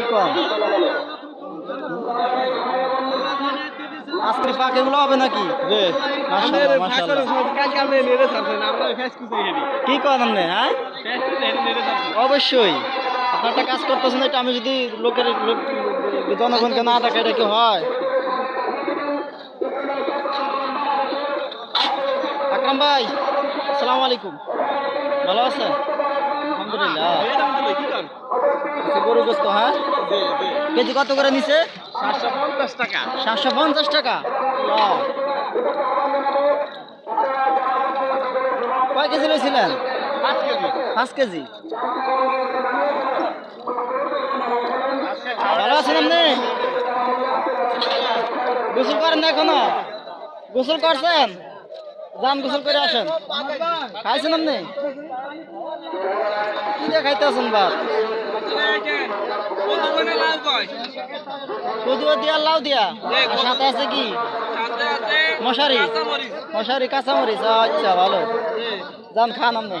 কি কম আজকে পাক এগুলো হবে নাকি। কি করেন হ্যাঁ? অবশ্যই। আপনার একটা কাজ করতেছেন এটা আমি যদি লোকের লোক জনগণকে না থাকে এটা কি হয়? আকরাম ভাই আসসালামু আলাইকুম। ভালো আছেন? আলহামদুলিল্লাহ। গরু গোস্ত হ্যাঁ? কেজি কত করে নিছে? সাতশো পঞ্চাশ টাকা। বাহ। কয় কেজি লইছিলেন? পাঁচ কেজি। ভালো আছেন আপনি? গোসল করেন না এখনও? গোসল করছেন? যান গোসল করে আসেন। খাইছেন আপনি? কি দিয়ে খাইতে আছেন ভাত কদুয়া দিয়া লাউ দিয়া? সাথে আছে কি? মশারি। মশারি কাঁচামরিচ। আচ্ছা ভালো। যান খান আমি